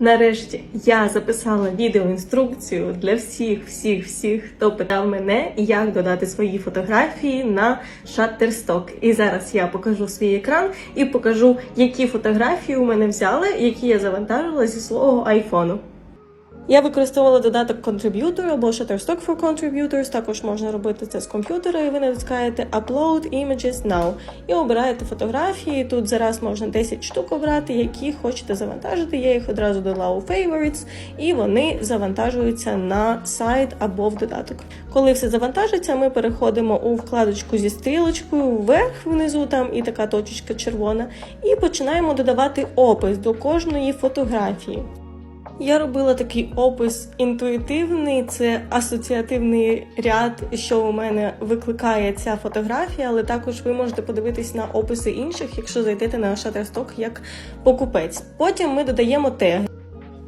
Нарешті я записала відеоінструкцію для всіх, всіх, всіх, хто питав мене, як додати свої фотографії на Shutterstock. І зараз я покажу свій екран і покажу, які фотографії у мене взяли, які я завантажила зі свого айфону. Я використовувала додаток Contributor або Shutterstock for Contributors. Також можна робити це з комп'ютера, і ви натискаєте Upload Images Now і обираєте фотографії. Тут зараз можна 10 штук обрати, які хочете завантажити. Я їх одразу додала у Favorites, і вони завантажуються на сайт або в додаток. Коли все завантажиться, ми переходимо у вкладочку зі стрілочкою вверх внизу, там і така точечка червона, і починаємо додавати опис до кожної фотографії. Я робила такий опис інтуїтивний, це асоціативний ряд, що у мене викликає ця фотографія, але також ви можете подивитись на описи інших, якщо зайдете на Shutterstock як покупець. Потім ми додаємо теги.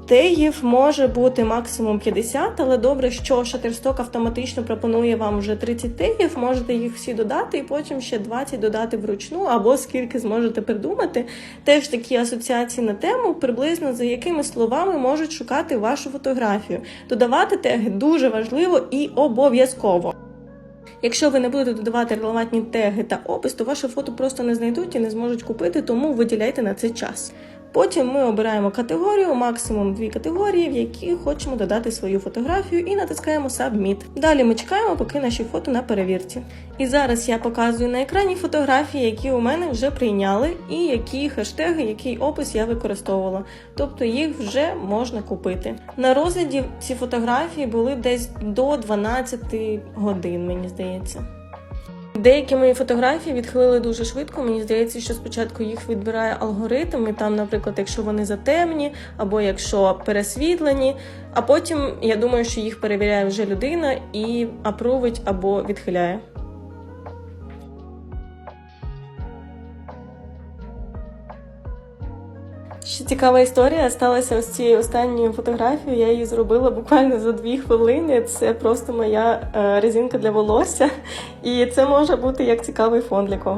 Тегів може бути максимум 50, але добре, що Shutterstock автоматично пропонує вам вже 30 тегів, можете їх всі додати і потім ще 20 додати вручну, або скільки зможете придумати. Теж такі асоціації на тему, приблизно за якими словами можуть шукати вашу фотографію. Додавати теги дуже важливо і обов'язково. Якщо ви не будете додавати релевантні теги та опис, то ваше фото просто не знайдуть і не зможуть купити, тому виділяйте на це час. Потім ми обираємо категорію, максимум дві категорії, в які хочемо додати свою фотографію, і натискаємо Submit. Далі ми чекаємо, поки наші фото на перевірці. І зараз я показую на екрані фотографії, які у мене вже прийняли, і які хештеги, який опис я використовувала. Тобто їх вже можна купити. На розгляді ці фотографії були десь до 12 годин, мені здається. Деякі мої фотографії відхилили дуже швидко. Мені здається, що спочатку їх відбирає алгоритм, і там, наприклад, якщо вони затемні, або якщо пересвітлені. А потім я думаю, що їх перевіряє вже людина і апрувить або відхиляє. Ще цікава історія сталася ось цією останньою фотографією. Я її зробила буквально за дві хвилини. Це просто моя е, резинка для волосся, і це може бути як цікавий фон для когось.